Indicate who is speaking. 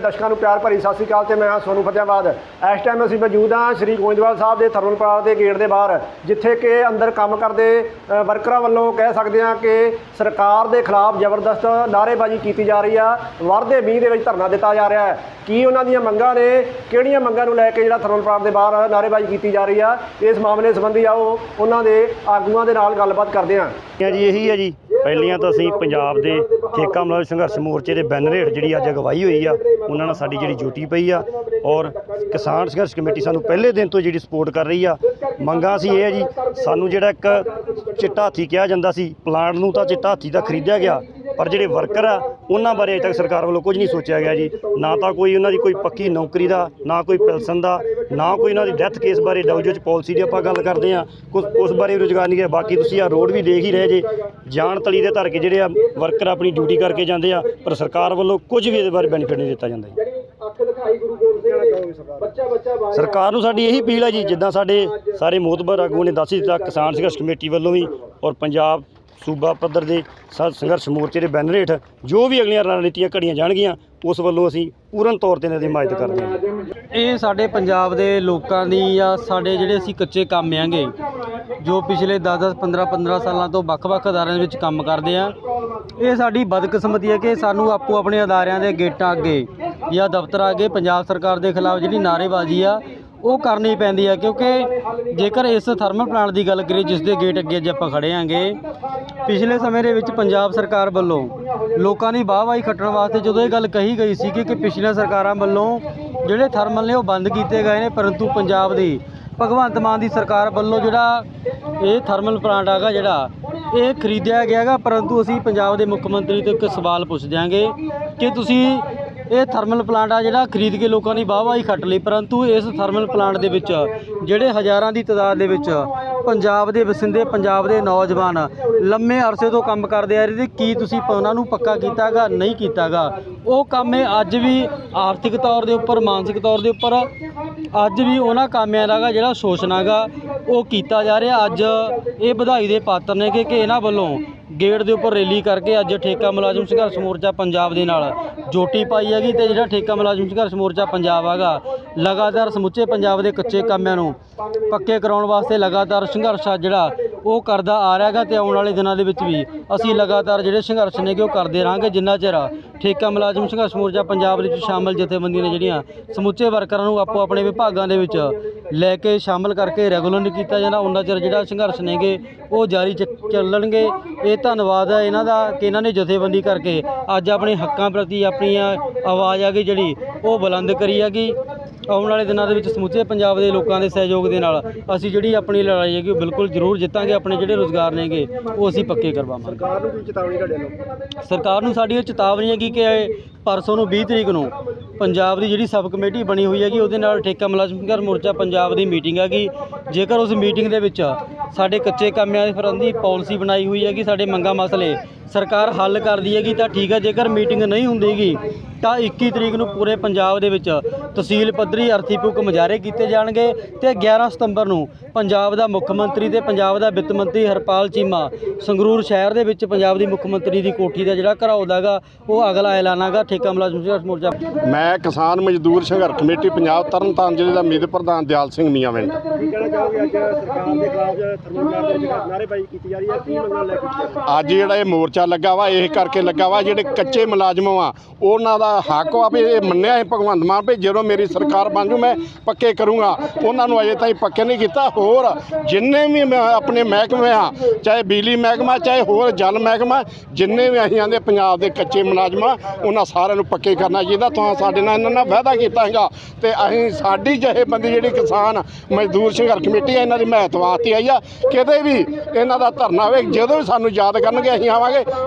Speaker 1: ਦਰਸ਼ਕਾਂ ਨੂੰ ਪਿਆਰ ਭਰੀ ਸਤਿ ਸ੍ਰੀ ਅਕਾਲ ਤੇ ਮੈਂ ਹਾਂ ਸੋਨੂ ਫਤਿਆਬਾਦ। ਇਸ ਟਾਈਮ ਅਸੀਂ ਮੌਜੂਦ ਹਾਂ ਸ੍ਰੀ ਗੋਇੰਦਵਾਲ ਸਾਹਿਬ ਦੇ ਥਰਮਲ ਪਲਾਂਟ ਦੇ ਗੇਟ ਦੇ ਬਾਹਰ, ਜਿੱਥੇ ਕਿ ਅੰਦਰ ਕੰਮ ਕਰਦੇ ਵਰਕਰਾਂ ਵੱਲੋਂ ਕਹਿ ਸਕਦੇ ਹਾਂ ਕਿ ਸਰਕਾਰ ਦੇ ਖਿਲਾਫ ਜ਼ਬਰਦਸਤ ਨਾਅਰੇਬਾਜ਼ੀ ਕੀਤੀ ਜਾ ਰਹੀ ਆ। ਵਰਦੇ ਮੀਂਹ ਦੇ ਵਿੱਚ ਧਰਨਾ ਦਿੱਤਾ ਜਾ ਰਿਹਾ ਹੈ। ਕੀ ਉਹਨਾਂ ਦੀਆਂ ਮੰਗਾਂ ਨੇ? ਕਿਹੜੀਆਂ ਮੰਗਾਂ ਨੂੰ ਲੈ ਕੇ ਜਿਹੜਾ ਥਰਮਲ ਪਲਾਂਟ ਦੇ ਬਾਹਰ ਨਾਅਰੇਬਾਜ਼ੀ ਕੀਤੀ ਜਾ ਰਹੀ ਆ? ਇਸ ਮਾਮਲੇ ਸੰਬੰਧੀ ਆਓ, ਉਹਨਾਂ ਦੇ ਆਗੂਆਂ ਦੇ ਨਾਲ ਗੱਲਬਾਤ ਕਰਦੇ ਹਾਂ।
Speaker 2: ਜੀ ਇਹੀ ਹੈ ਜੀ। ਪਹਿਲੀਆਂ ਤਾਂ ਅਸੀਂ ਪੰਜਾਬ ਦੇ ਠੇਕਾ ਮੁਲਾਜ਼ਮ ਸੰਘਰਸ਼ ਮੋਰਚੇ ਦੇ ਬੈਨਰ ਹੇਠ ਜਿਹੜੀ ਅੱਜ ਅਗਵਾਈ ਹੋਈ ਆ ਉਹਨਾਂ ਨਾਲ ਸਾਡੀ ਜਿਹੜੀ ਡਿਊਟੀ ਪਈ ਆ ਔਰ ਕਿਸਾਨ ਸੰਘਰਸ਼ ਕਮੇਟੀ ਸਾਨੂੰ ਪਹਿਲੇ ਦਿਨ ਤੋਂ ਜਿਹੜੀ ਸਪੋਰਟ ਕਰ ਰਹੀ ਆ, ਮੰਗਾਂ ਸੀ ਇਹ ਆ ਜੀ, ਸਾਨੂੰ ਜਿਹੜਾ ਇੱਕ ਚਿੱਟਾ ਹਾਥੀ ਕਿਹਾ ਜਾਂਦਾ ਸੀ, ਪਲਾਂਟ ਨੂੰ ਤਾਂ ਚਿੱਟਾ ਹਾਥੀ ਦਾ ਖਰੀਦਿਆ ਗਿਆ, ਪਰ ਜਿਹੜੇ ਵਰਕਰ ਆ ਉਹਨਾਂ ਬਾਰੇ ਅਜੇ ਤੱਕ ਸਰਕਾਰ ਵੱਲੋਂ ਕੁਝ ਨਹੀਂ ਸੋਚਿਆ ਗਿਆ ਜੀ। ਨਾ ਤਾਂ ਕੋਈ ਉਹਨਾਂ ਦੀ ਕੋਈ ਪੱਕੀ ਨੌਕਰੀ ਦਾ, ਨਾ ਕੋਈ ਪੈਨਸ਼ਨ ਦਾ, ਨਾ ਕੋਈ ਉਹਨਾਂ ਦੀ ਡੈਥ ਕੇਸ ਬਾਰੇ ਡਬਲਯੂ ਚ ਪਾਲਿਸੀ ਦੀ ਆਪਾਂ ਗੱਲ ਕਰਦੇ ਆ ਕੁਛ ਉਸ ਬਾਰੇ ਰੁਜ਼ਗਾਰ ਨਹੀਂ ਹੈ। ਬਾਕੀ ਤੁਸੀਂ ਆ ਰੋਡ ਵੀ ਦੇਖ ਹੀ ਰਹੇ ਜੇ। ਜਾਣ ਤਲੀ ਦੇ ਧਰ ਕੇ ਜਿਹੜੇ ਆ ਵਰਕਰ ਆਪਣੀ ਡਿਊਟੀ ਕਰਕੇ ਜਾਂਦੇ ਆ, ਪਰ ਸਰਕਾਰ ਵੱਲੋਂ ਕੁਝ ਵੀ ਇਹਦੇ ਬਾਰੇ ਬੈਨੀਫਿਟ ਨਹੀਂ ਦਿੱਤਾ ਜਾਂਦਾ ਜੀ। ਸਰਕਾਰ ਨੂੰ ਸਾਡੀ ਇਹੀ ਅਪੀਲ ਹੈ ਜੀ, ਜਿੱਦਾਂ ਸਾਡੇ ਸਾਰੇ ਮੋਤਬਰ ਆਗੂ ਨੇ ਦੱਸ ਹੀ ਦਿੱਤਾ, ਕਿਸਾਨ ਸੰਘਰਸ਼ ਕਮੇਟੀ ਵੱਲੋਂ ਵੀ ਔਰ ਪੰਜਾਬ ਸੂਬਾ ਪੱਧਰ ਦੇ ਸੰਘਰਸ਼ ਮੋਰਚੇ ਦੇ ਬੈਨਰ ਹੇਠ ਜੋ ਵੀ ਅਗਲੀਆਂ ਰਣਨੀਤੀਆਂ ਘੜੀਆਂ ਜਾਣਗੀਆਂ, ਉਸ ਵੱਲੋਂ ਅਸੀਂ ਪੂਰਨ ਤੌਰ ਤੇ ਇਹਨਾਂ ਦੀ ਹਮਾਇਤ ਕਰਦੇ ਹਾਂ
Speaker 3: ਇਹ ਸਾਡੇ ਪੰਜਾਬ ਦੇ ਲੋਕਾਂ ਦੀ ਜਾਂ ਸਾਡੇ ਜਿਹੜੇ ਅਸੀਂ ਕੱਚੇ ਕੰਮ ਆਂਗੇ ਜੋ ਪਿਛਲੇ 10-10 15-15 ਸਾਲਾਂ ਤੋਂ ਵੱਖ-ਵੱਖ ਅਦਾਰਿਆਂ ਦੇ ਵਿੱਚ ਕੰਮ ਕਰਦੇ ਆ, ਇਹ ਸਾਡੀ ਬਦਕਿਸਮਤੀ ਹੈ ਕਿ ਸਾਨੂੰ ਆਪੋ ਆਪਣੇ ਅਦਾਰਿਆਂ ਦੇ ਗੇਟਾਂ ਅੱਗੇ ਜਾਂ ਦਫ਼ਤਰਾਂ ਅੱਗੇ ਪੰਜਾਬ ਸਰਕਾਰ ਦੇ ਖਿਲਾਫ ਜਿਹੜੀ ਨਾਅਰੇਬਾਜ਼ੀ ਆ ਉਹ ਕਰਨੀ ਪੈਂਦੀ ਹੈ ਕਿਉਂਕਿ ਜੇਕਰ ਇਸ ਥਰਮਲ ਪਲਾਂਟ ਦੀ ਗੱਲ ਕਰੀਏ, ਜਿਸ ਦੇ ਗੇਟ ਅੱਗੇ ਅੱਜ ਆਪਾਂ ਖੜੇ ਆਂਗੇ, ਪਿਛਲੇ ਸਮੇਂ ਦੇ ਵਿੱਚ ਪੰਜਾਬ ਸਰਕਾਰ ਵੱਲੋਂ ਲੋਕਾਂ ਦੀ ਵਾਹਵਾਹੀ ਖੱਟਣ ਵਾਸਤੇ ਜਦੋਂ ਇਹ ਗੱਲ ਕਹੀ ਗਈ ਸੀ ਕਿ ਕਿ ਪਿਛਲੀਆਂ ਸਰਕਾਰਾਂ ਵੱਲੋਂ ਜਿਹੜੇ ਥਰਮਲ ਨੇ ਉਹ ਬੰਦ ਕੀਤੇ ਗਏ ਨੇ, ਪਰੰਤੂ ਪੰਜਾਬ ਦੀ ਭਗਵੰਤ ਮਾਨ ਦੀ ਸਰਕਾਰ ਵੱਲੋਂ ਜਿਹੜਾ ਇਹ ਥਰਮਲ ਪਲਾਂਟ ਹੈਗਾ ਜਿਹੜਾ, ਇਹ ਖਰੀਦਿਆ ਗਿਆ ਹੈਗਾ ਪਰੰਤੂ ਅਸੀਂ ਪੰਜਾਬ ਦੇ ਮੁੱਖ ਮੰਤਰੀ ਤੋਂ ਇੱਕ ਸਵਾਲ ਪੁੱਛ ਦਿਆਂਗੇ ਕਿ ਤੁਸੀਂ ਇਹ ਥਰਮਲ ਪਲਾਂਟ ਆ ਜਿਹੜਾ ਖਰੀਦ ਕੇ ਲੋਕਾਂ ਦੀ ਵਾਹਵਾਹੀ ਖੱਟ ਲਈ, ਪਰੰਤੂ ਇਸ ਥਰਮਲ ਪਲਾਂਟ ਦੇ ਵਿੱਚ ਜਿਹੜੇ ਹਜ਼ਾਰਾਂ ਦੀ ਤਾਦਾਦ ਦੇ ਵਿੱਚ ਪੰਜਾਬ ਦੇ ਵਸਿੰਦੇ, ਪੰਜਾਬ ਦੇ ਨੌਜਵਾਨ ਲੰਮੇ ਅਰਸੇ ਤੋਂ ਕੰਮ ਕਰਦੇ ਆ ਰਹੇ ਤੇ ਕੀ ਤੁਸੀਂ ਉਹਨਾਂ ਨੂੰ ਪੱਕਾ ਕੀਤਾਗਾ, ਨਹੀਂ ਕੀਤਾਗਾ? ਉਹ ਕੰਮ ਇਹ ਅੱਜ ਵੀ ਆਰਥਿਕ ਤੌਰ ਦੇ ਉੱਪਰ, ਮਾਨਸਿਕ ਤੌਰ ਦੇ ਉੱਪਰ, ਅੱਜ ਵੀ ਉਹਨਾਂ ਕਾਮਿਆਂ ਦਾ ਜਿਹੜਾ ਸ਼ੋਸ਼ਣ ਹੈਗਾ ਉਹ ਕੀਤਾ ਜਾ ਰਿਹਾ। ਅੱਜ ਇਹ ਵਧਾਈ ਦੇ ਪਾਤਰ ਨੇ ਕਿ ਕਿ ਇਹਨਾਂ ਵੱਲੋਂ ਗੇਟ ਦੇ ਉੱਪਰ ਰੈਲੀ ਕਰਕੇ ਅੱਜ ਠੇਕਾ ਮੁਲਾਜ਼ਮ ਸੰਘਰਸ਼ ਮੋਰਚਾ ਪੰਜਾਬ ਦੇ ਨਾਲ ਜੋਟੀ ਪਾਈ ਹੈਗੀ ਤੇ ਜਿਹੜਾ ਠੇਕਾ ਮੁਲਾਜ਼ਮ ਸੰਘਰਸ਼ ਮੋਰਚਾ ਪੰਜਾਬ ਹੈਗਾ, ਲਗਾਤਾਰ ਸਮੁੱਚੇ ਪੰਜਾਬ ਦੇ ਕੱਚੇ ਕਾਮਿਆਂ ਨੂੰ ਪੱਕੇ ਕਰਾਉਣ ਵਾਸਤੇ ਲਗਾਤਾਰ ਸੰਘਰਸ਼ ਆ ਜਿਹੜਾ, ਉਹ ਕਰਦਾ ਆ ਰਿਹਾ ਹੈਗਾ ਤੇ ਆਉਣ ਵਾਲੇ ਦਿਨਾਂ ਦੇ ਵਿੱਚ ਵੀ ਅਸੀਂ ਲਗਾਤਾਰ ਜਿਹੜੇ ਸੰਘਰਸ਼ ਨੇਗੇ ਉਹ ਕਰਦੇ ਰਹਾਂਗੇ, ਜਿੰਨਾ ਚਿਰ ਠੇਕਾ ਮੁਲਾਜ਼ਮ ਸੰਘਰਸ਼ ਮੋਰਚਾ ਪੰਜਾਬ ਦੇ ਵਿੱਚ ਸ਼ਾਮਲ ਜਥੇਬੰਦੀਆਂ ਨੇ ਜਿਹੜੀਆਂ ਸਮੁੱਚੇ ਵਰਕਰਾਂ ਨੂੰ ਆਪੋ ਆਪਣੇ ਵਿਭਾਗਾਂ ਦੇ ਵਿੱਚ ਲੈ ਕੇ ਸ਼ਾਮਲ ਕਰਕੇ ਰੈਗੂਲਰ ਨਹੀਂ ਕੀਤਾ ਜਾਂਦਾ ਉਹਨਾਂ ਚਿਰ ਜਿਹੜਾ ਸੰਘਰਸ਼ ਨੇਗੇ ਉਹ ਜਾਰੀ ਚ- ਚੱਲਣਗੇ। ਇਹ ਧੰਨਵਾਦ ਹੈ ਇਹਨਾਂ ਦਾ ਕਿ ਇਹਨਾਂ ਨੇ ਜਥੇਬੰਦੀ ਕਰਕੇ ਅੱਜ ਆਪਣੇ ਹੱਕਾਂ ਪ੍ਰਤੀ ਆਪਣੀ ਆ ਆਵਾਜ਼ ਆ ਗਈ ਜਿਹੜੀ ਉਹ ਬੁਲੰਦ ਕਰੀ ਹੈਗੀ ਆਉਣ ਵਾਲੇ ਦਿਨਾਂ ਦੇ ਵਿੱਚ ਸਮੁੱਚੇ ਪੰਜਾਬ ਦੇ ਲੋਕਾਂ ਦੇ ਸਹਿਯੋਗ ਦੇ ਨਾਲ ਅਸੀਂ ਜਿਹੜੀ ਆਪਣੀ ਲੜਾਈ ਹੈਗੀ ਉਹ ਬਿਲਕੁਲ ਜ਼ਰੂਰ ਜਿੱਤਾਂਗੇ ਆਪਣੇ ਜਿਹੜੇ ਰੋਜ਼ਗਾਰ ਨੇਗੇ ਉਹ ਅਸੀਂ ਪੱਕੇ ਕਰਵਾਵਾਂਗੇ
Speaker 1: ਸਰਕਾਰ ਨੂੰ ਕੀ ਚੇਤਾਵਨੀ ਤੁਹਾਡੇ ਵੱਲੋਂ?
Speaker 3: ਸਰਕਾਰ ਨੂੰ ਸਾਡੀ ਇਹ ਚੇਤਾਵਨੀ ਹੈਗੀ ਕਿ ਪਰਸੋਂ ਨੂੰ 20 ਤਰੀਕ ਨੂੰ ਪੰਜਾਬ ਦੀ ਜਿਹੜੀ ਸਬ ਕਮੇਟੀ ਬਣੀ ਹੋਈ ਹੈਗੀ, ਉਹਦੇ ਨਾਲ ਠੇਕਾ ਮੁਲਾਜ਼ਮ ਸੰਘਰਸ਼ ਮੋਰਚਾ ਪੰਜਾਬ ਦੀ ਮੀਟਿੰਗ ਹੈਗੀ। ਜੇਕਰ ਉਸ ਮੀਟਿੰਗ ਦੇ ਵਿੱਚ ਸਾਡੇ ਕੱਚੇ ਕਾਮਿਆਂ ਦੇ ਫਰੰਦੀ ਪਾਲਿਸੀ ਬਣਾਈ ਹੋਈ ਹੈਗੀ, ਸਾਡੇ ਮੰਗਾ ਮਸਲੇ ਸਰਕਾਰ ਹੱਲ ਕਰਦੀ ਹੈਗੀ ਤਾਂ ਠੀਕ ਹੈ ਜੇਕਰ ਮੀਟਿੰਗ ਨਹੀਂ ਹੁੰਦੀਗੀ ਤਾਂ 21 ਤਰੀਕ ਨੂੰ ਪੂਰੇ ਪੰਜਾਬ ਦੇ ਵਿੱਚ ਤਹਿਸੀਲ ਪੱਧਰੀ ਅਰਥੀ ਫੂਕ ਮੁਜ਼ਾਹਰੇ ਕੀਤੇ ਜਾਣਗੇ ਤੇ 11 ਸਤੰਬਰ ਨੂੰ ਪੰਜਾਬ ਦਾ ਮੁੱਖ ਮੰਤਰੀ ਤੇ ਪੰਜਾਬ ਦਾ ਵਿੱਤ ਮੰਤਰੀ ਹਰਪਾਲ ਚੀਮਾ ਸੰਗਰੂਰ ਸ਼ਹਿਰ ਦੇ ਵਿੱਚ ਪੰਜਾਬ ਦੀ ਮੁੱਖ ਮੰਤਰੀ ਦੀ ਕੋਠੀ ਦਾ ਜਿਹੜਾ ਘਰਾਓ ਦਾਗਾ ਉਹ ਅਗਲਾ ਐਲਾਨ ਹੈਗਾ ਠੇਕਾ ਮੁਲਾਜ਼ਮ ਸੰਘਰਸ਼ ਮੋਰਚਾ
Speaker 4: ਮੈਂ ਕਿਸਾਨ ਮਜ਼ਦੂਰ ਸੰਘਰਸ਼ ਕਮੇਟੀ ਪੰਜਾਬ ਤਰਨਤਾਰਨ ਜ਼ਿਲ੍ਹੇ ਦਾ ਮੀਤ ਪ੍ਰਧਾਨ ਦਿਆਲ ਸਿੰਘ ਮੀਆਂਵਿੰਡ
Speaker 1: ਹੈ।
Speaker 4: ਅੱਜ ਜਿਹੜਾ ਇਹ ਮੋਰਚਾ ਲੱਗਾ ਵਾ, ਇਹ ਕਰਕੇ ਲੱਗਾ ਵਾ, ਜਿਹੜੇ ਕੱਚੇ ਮੁਲਾਜ਼ਮ ਆ ਉਹਨਾਂ ਦਾ ਹੱਕ ਵਾ ਵੀ ਇਹ ਮੰਨਿਆ ਹੈ ਭਗਵੰਤ ਮਾਨ ਵੀ ਜਦੋਂ ਮੇਰੀ ਸਰਕਾਰ ਬਣ ਜੂ, ਮੈਂ ਪੱਕੇ ਕਰੂੰਗਾ। ਉਹਨਾਂ ਨੂੰ ਅਜੇ ਤਾਈਂ ਪੱਕੇ ਨਹੀਂ ਕੀਤਾ। ਹੋਰ, ਜਿੰਨੇ ਵੀ ਮੈਂ ਆਪਣੇ ਮਹਿਕਮੇ ਆ, ਚਾਹੇ ਬਿਜਲੀ ਮਹਿਕਮਾ, ਚਾਹੇ ਹੋਰ ਜਲ ਮਹਿਕਮਾ, ਜਿੰਨੇ ਵੀ ਅਸੀਂ ਆਂਦੇ ਪੰਜਾਬ ਦੇ ਕੱਚੇ ਮੁਲਾਜ਼ਮ ਆ, ਉਹਨਾਂ ਸਾਰਿਆਂ ਨੂੰ ਪੱਕੇ ਕਰਨਾ ਚਾਹੀਦਾ। ਤਾਂ ਸਾਡੇ ਨਾਲ ਇਹਨਾਂ ਨਾਲ ਵਾਅਦਾ ਕੀਤਾ ਹੈਗਾ ਤੇ ਅਸੀਂ ਸਾਡੀ ਜਥੇਬੰਦੀ ਜਿਹੜੀ ਕਿਸਾਨ, ਮਜ਼ਦੂਰ ਸੰਘਰਸ਼ ਕਮੇਟੀ ਆ, ਇਹਨਾਂ ਦੀ ਮਹੱਤਵ ਵਾਸਤੇ ਆਈ ਆ। ਕਿਤੇ ਵੀ ਇਹਨਾਂ ਦਾ ਧਰਨਾ ਹੋਵੇ, ਜਦੋਂ ਵੀ ਸਾਨੂੰ ਯਾਦ ਕਰਨਗੇ, ਅਸੀਂ ਆਵਾਂਗੇ।